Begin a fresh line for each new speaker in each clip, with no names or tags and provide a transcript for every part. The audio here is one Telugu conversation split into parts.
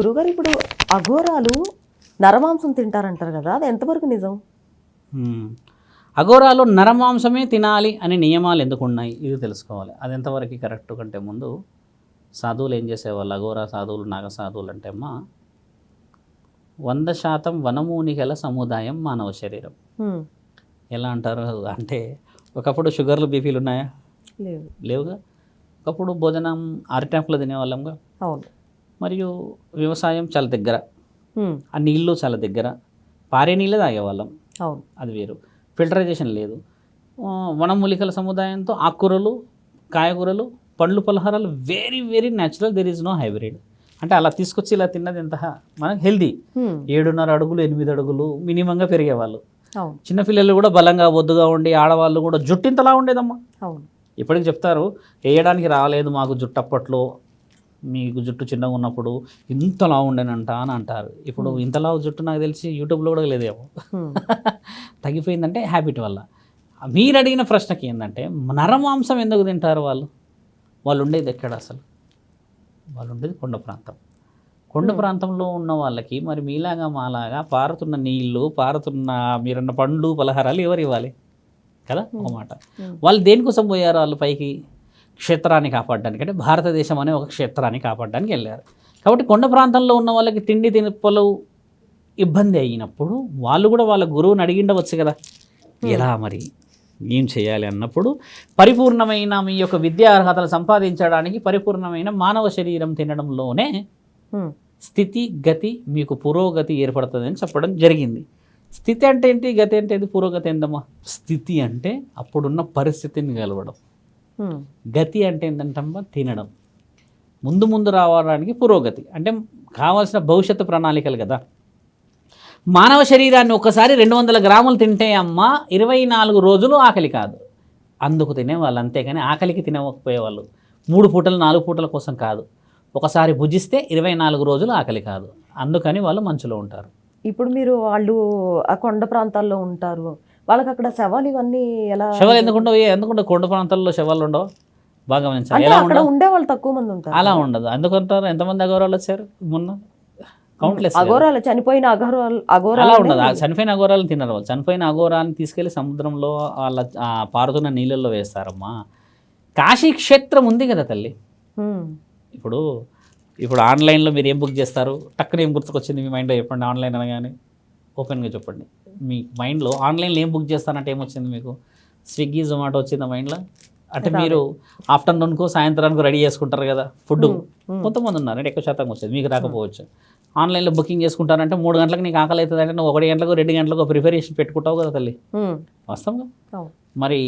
గురుగారు ఇప్పుడు అఘోరాలు నరమాంసం తింటారంటారు కదా అది ఎంతవరకు నిజం.
అఘోరాలు నరమాంసమే తినాలి అనే నియమాలు ఎందుకు ఉన్నాయి? ఇది తెలుసుకోవాలి. అది ఎంతవరకు కరెక్ట్ కంటే ముందు సాధువులు ఏం చేసేవాళ్ళు? అఘోరా సాధువులు నాగ సాధువులు అంటే అమ్మా వంద శాతం వనమూనికల సముదాయం మానవ శరీరం. ఎలా అంటారు? అంటే ఒకప్పుడు షుగర్లు బీపీలు ఉన్నాయా? లేవుగా? ఒకప్పుడు భోజనం అరిటాకులో తినేవాళ్ళంగా?
అవును.
మరియు వ్యవసాయం చాలా దగ్గర. ఆ నీళ్ళు చాలా దగ్గర. పారే నీళ్ళే తాగేవాళ్ళం.
అవును.
అది వేరు. ఫిల్టరైజేషన్ లేదు. వనమూలికల సముదాయంతో ఆకుకూరలు కాయగూరలు పండ్లు పలహారాలు very very natural there is no hybrid అంటే అలా తీసుకొచ్చి ఇలా తిన్నది ఎంత మనకు హెల్దీ. ఏడున్నర అడుగులు ఎనిమిది అడుగులు మినిమంగా పెరిగేవాళ్ళు. చిన్నపిల్లలు కూడా బలంగా బొద్దుగా ఉండి ఆడవాళ్ళు కూడా జుట్టు ఇంతలా ఉండేదమ్మా.
అవును.
ఇప్పటికి చెప్తారు వేయడానికి రాలేదు మాకు జుట్టు అప్పట్లో. మీకు జుట్టు చిన్నగా ఉన్నప్పుడు ఇంతలా ఉండేనంట అని అంటారు. ఇప్పుడు ఇంతలా జుట్టు నాకు తెలిసి యూట్యూబ్లో కూడా లేదేమో.
హ్మ్.
తగ్గిపోయిందంటే హ్యాబిట్ వల్ల. మీరు అడిగిన ప్రశ్నకి ఏంటంటే నరమాంసం ఎందుకు తింటారు వాళ్ళు? వాళ్ళు ఉండేది ఎక్కడ అసలు? వాళ్ళు ఉండేది కొండ ప్రాంతం. కొండ ప్రాంతంలో ఉన్న వాళ్ళకి మరి మీలాగా మాలాగా పారుతున్న నీళ్ళు పారుతున్న మీరన్న పండ్లు పలహారాలు ఎవరు ఇవ్వాలి? కదా? ఒక మాట.
Hmm.
వాళ్ళు దేనికోసం పోయారు వాళ్ళు పైకి? క్షేత్రాన్ని కాపాడడానికి అంటే భారతదేశం అనే ఒక క్షేత్రాన్ని కాపాడడానికి వెళ్ళారు. కాబట్టి కొండ ప్రాంతంలో ఉన్న వాళ్ళకి తిండి తినపలు ఇబ్బంది అయినప్పుడు వాళ్ళు కూడా వాళ్ళ గురువుని అడిగిండవచ్చు కదా. ఎలా మరి? ఏం చేయాలి అన్నప్పుడు పరిపూర్ణమైన మీ యొక్క విద్యా అర్హతలు సంపాదించడానికి పరిపూర్ణమైన మానవ శరీరం తినడంలోనే. స్థితి గతి మీకు పురోగతి ఏర్పడుతుందని చెప్పడం జరిగింది. స్థితి అంటే ఏంటి? గతి అంటే ఏంటి పురోగతి ఏందమ్మా? స్థితి అంటే అప్పుడున్న పరిస్థితిని కలవడం. గతి అంటే ఏంటంటమ్మా? తినడం. ముందు ముందు రావడానికి పురోగతి. అంటే కావాల్సిన భవిష్యత్తు ప్రణాళికలు కదా. మానవ శరీరాన్ని ఒకసారి రెండు వందల గ్రాములు తింటే అమ్మ ఇరవై నాలుగు రోజులు ఆకలి కాదు. అందుకు తినేవాళ్ళు అంతేగాని ఆకలికి తినకపోయేవాళ్ళు. మూడు పూటలు నాలుగు పూటల కోసం కాదు. ఒకసారి భుజిస్తే ఇరవై నాలుగు రోజులు ఆకలి కాదు. అందుకని వాళ్ళు మంచులో ఉంటారు.
ఇప్పుడు మీరు వాళ్ళు ఆ కొండ ప్రాంతాల్లో ఉంటారు. వాళ్ళకి అక్కడ శవాలు ఇవన్నీ ఎలా
శవాలు ఎందుకుండవు? ఏ ఎందుకుండవు? కొండ ప్రాంతాల్లో శవాలు ఉండవు. బాగా గమనించాలి ఎలా
అక్కడ ఉండే వాళ్ళు తక్కువ మంది ఉంటారు.
అలా ఉండదు. అందుకుంటారు ఎంతమంది అగౌరవాలు వచ్చారు మొన్న? కౌంట్లెస్
అఘోరాలు చనిపోయిన అఘోరాలు
అలా
అఘోరాలు
ఉండదు. ఆ చనిపోయిన అఘోరాలను తినరు వాళ్ళు. చనిపోయిన అఘోరాలను తీసుకెళ్ళి సముద్రంలో వాళ్ళ పారుతున్న నీళ్ళల్లో వేస్తారమ్మా. కాశీ క్షేత్రం ఉంది కదా తల్లి. ఇప్పుడు ఇప్పుడు ఆన్లైన్లో మీరు ఏం బుక్ చేస్తారు? టక్కున ఏం గుర్తుకొచ్చింది మీ మైండ్లో? చెప్పండి ఆన్లైన్ అనగానే. ఓపెన్గా చెప్పండి. మీ మైండ్లో ఆన్లైన్లో ఏం బుక్ చేస్తానంటే ఏమొచ్చింది మీకు? స్విగ్గీ జొమాటో వచ్చిందా మైండ్లో? అంటే మీరు ఆఫ్టర్నూన్కు సాయంత్రానికి రెడీ చేసుకుంటారు కదా ఫుడ్. కొంతమంది ఉన్నారు అంటే ఎక్కువ శాతం వచ్చేది. మీకు రాకపోవచ్చు. ఆన్లైన్లో బుకింగ్ చేసుకుంటారంటే మూడు గంటలకు నీకు ఆకలి అవుతుంది అంటే నువ్వు ఒకటి గంటలకు రెండు గంటలకు ప్రిపరేషన్ పెట్టుకుంటావు కదా తల్లి. వాస్తవంగా. మరి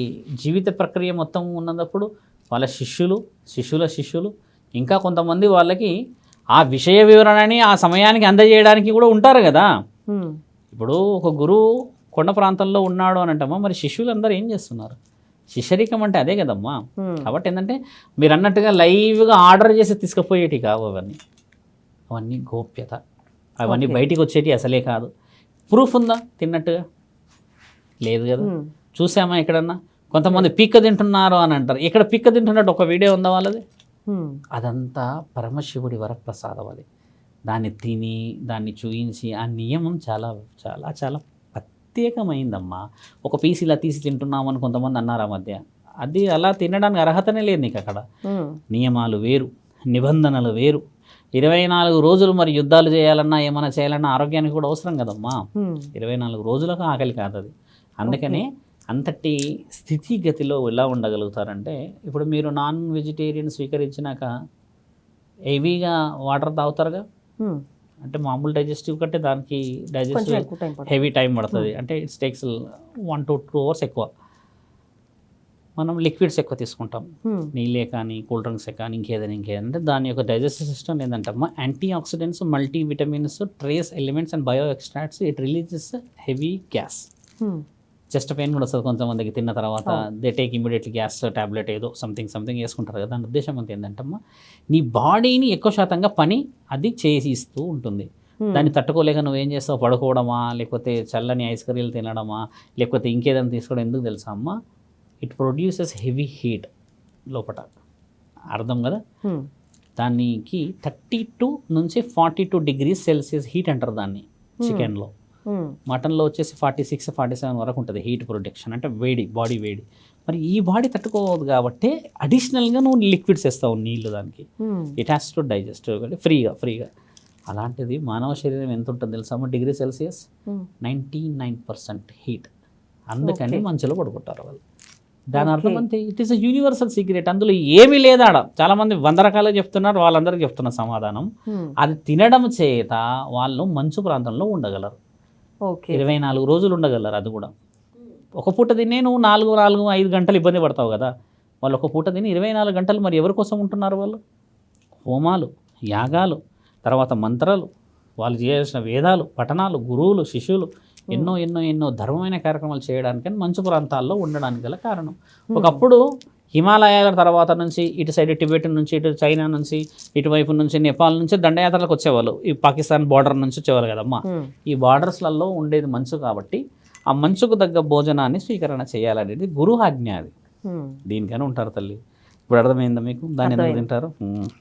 జీవిత ప్రక్రియ మొత్తం ఉన్నప్పుడు వాళ్ళ శిష్యులు శిష్యుల శిష్యులు ఇంకా కొంతమంది వాళ్ళకి ఆ విషయ వివరణని ఆ సమయానికి అందజేయడానికి కూడా ఉంటారు కదా. ఇప్పుడు ఒక గురువు కొండ ప్రాంతంలో ఉన్నాడు అని అంటామా? మరి శిష్యులందరూ ఏం చేస్తున్నారు? శిష్యరికం అంటే అదే కదమ్మా. కాబట్టి ఏంటంటే మీరు అన్నట్టుగా లైవ్గా ఆర్డర్ చేసి తీసుకుపోయేటి కావు అవన్నీ. అవన్నీ గోప్యత. అవన్నీ. బయటికి వచ్చేటి అసలే కాదు. ప్రూఫ్ ఉందా తిన్నట్టుగా? లేదు కదా. చూసామా ఎక్కడన్నా? కొంతమంది పిక్క తింటున్నారు అని అంటారు. ఇక్కడ పిక్క తింటున్నట్టు ఒక వీడియో ఉందా వాళ్ళది. అదంతా పరమశివుడి వరప్రసాదం అది. దాన్ని తిని దాన్ని చూయించి ఆ నియమం చాలా చాలా చాలా ప్రత్యేకమైందమ్మా. ఒక పీస్ ఇలా తీసి తింటున్నామని కొంతమంది అన్నారు ఆ మధ్య. అది అలా తినడానికి అర్హతనే లేదు నీకు అక్కడ. నియమాలు వేరు నిబంధనలు వేరు. ఇరవై నాలుగు రోజులు మరి యుద్ధాలు చేయాలన్నా ఏమైనా చేయాలన్నా ఆరోగ్యానికి కూడా అవసరం కదమ్మా. ఇరవై నాలుగు రోజులకు ఆకలి కాదు అది అందుకనే అంతటి స్థితిగతిలో ఎలా ఉండగలుగుతారంటే ఇప్పుడు మీరు నాన్ వెజిటేరియన్ స్వీకరించినాక హెవీగా వాటర్ తాగుతారుగా. అంటే మామూలు డైజెస్టివ్ కంటే దానికి డైజెస్టివ్ హెవీ టైం పడుతుంది. అంటే it's takes one to two hours ఎక్కువ. మనం లిక్విడ్స్ ఎక్కువ తీసుకుంటాం.
హ్మ్.
నీళ్ళే కానీ కూల్ డ్రింక్స్ కానీ ఇంకేదైనా ఇంకేదైనా. అంటే దాని యొక్క digestive system ఏంటంటమ్మా antioxidants multivitamins trace elements and bio extracts it releases heavy gas. Chest pain కూడా వస్తుంది కొంతమందికి తిన్న తర్వాత. They take immediately gas tablet ఏదో సంథింగ్ సంథింగ్ వేసుకుంటారు కదా. దాని ఉద్దేశం అంత ఏంటంటమ్మా నీ బాడీని ఎక్కువ శాతంగా పని అది చేసి ఇస్తూ ఉంటుంది. దాన్ని తట్టుకోలేక నువ్వేం చేస్తావు? పడుకోవడమా? లేకపోతే చల్లని ఐస్ క్రీమ్లు తినడమా? లేకపోతే ఇంకేదైనా తీసుకోవడం ఎందుకు తెలుసా అమ్మా? ఇట్ ప్రొడ్యూసెస్ హెవీ హీట్ లోపట. అర్థం కదా. దానికి థర్టీ టూ నుంచి forty two degrees Celsius heat అంటారు దాన్ని చికెన్లో మటన్లో వచ్చేసి ఫార్టీ సిక్స్ ఫార్టీ సెవెన్ వరకు ఉంటుంది హీట్ ప్రొటెక్షన్. అంటే వేడి బాడీ వేడి. మరి ఈ బాడీ తట్టుకోవద్దు కాబట్టి అడిషనల్గా నువ్వు లిక్విడ్స్ వేస్తావు నీళ్ళు దానికి. ఇట్ హ్యాస్ టు డైజెస్ట్ ఫ్రీగా ఫ్రీగా అలాంటిది మానవ శరీరం ఎంత ఉంటుంది తెలుసా? Degree Celsius?
Um.
Ninety nine percent heat. అందుకని. మంచులో పడుకుంటారు వాళ్ళు. దాని. అర్థం అంతే it is a universal secret అందులో ఏమీ లేదా ఆడ చాలామంది వంద రకాలుగా చెప్తున్నారు వాళ్ళందరికీ చెప్తున్న సమాధానం.
ఉమ్,
అది తినడం చేత వాళ్ళు మంచు ప్రాంతంలో ఉండగలరు. ఇరవై నాలుగు రోజులు ఉండగలరు అది కూడా. ఒక పూట తినే నువ్వు నాలుగు నాలుగు ఐదు గంటలు ఇబ్బంది పడతావు కదా. వాళ్ళు ఒక పూట తిని ఇరవై నాలుగు గంటలు మరి ఎవరి కోసం ఉంటున్నారు వాళ్ళు? హోమాలు యాగాలు తర్వాత మంత్రాలు వాళ్ళు చేయాల్సిన వేదాలు పఠనాలు గురువులు శిష్యులు ఎన్నో ఎన్నో ఎన్నో ధర్మమైన కార్యక్రమాలు చేయడానికని మంచు ప్రాంతాల్లో ఉండడానికి గల కారణం. ఒకప్పుడు హిమాలయాల తర్వాత నుంచి ఇటు సైడ్ టిబెట్ నుంచి ఇటు చైనా నుంచి ఇటువైపు నుంచి నేపాల్ నుంచి దండయాత్రలకు వచ్చేవాళ్ళు. ఈ పాకిస్తాన్ బార్డర్ నుంచి వచ్చేవాళ్ళు కదమ్మా. ఈ బార్డర్స్లలో ఉండేది మంచు కాబట్టి ఆ మంచుకు తగ్గ భోజనాన్ని స్వీకరణ చేయాలనేది గురు ఆజ్ఞ అది. దీనికని ఉంటారు తల్లి. ఇప్పుడు అర్థమైందా మీకు? దాన్ని ఎందుకు. తింటారు.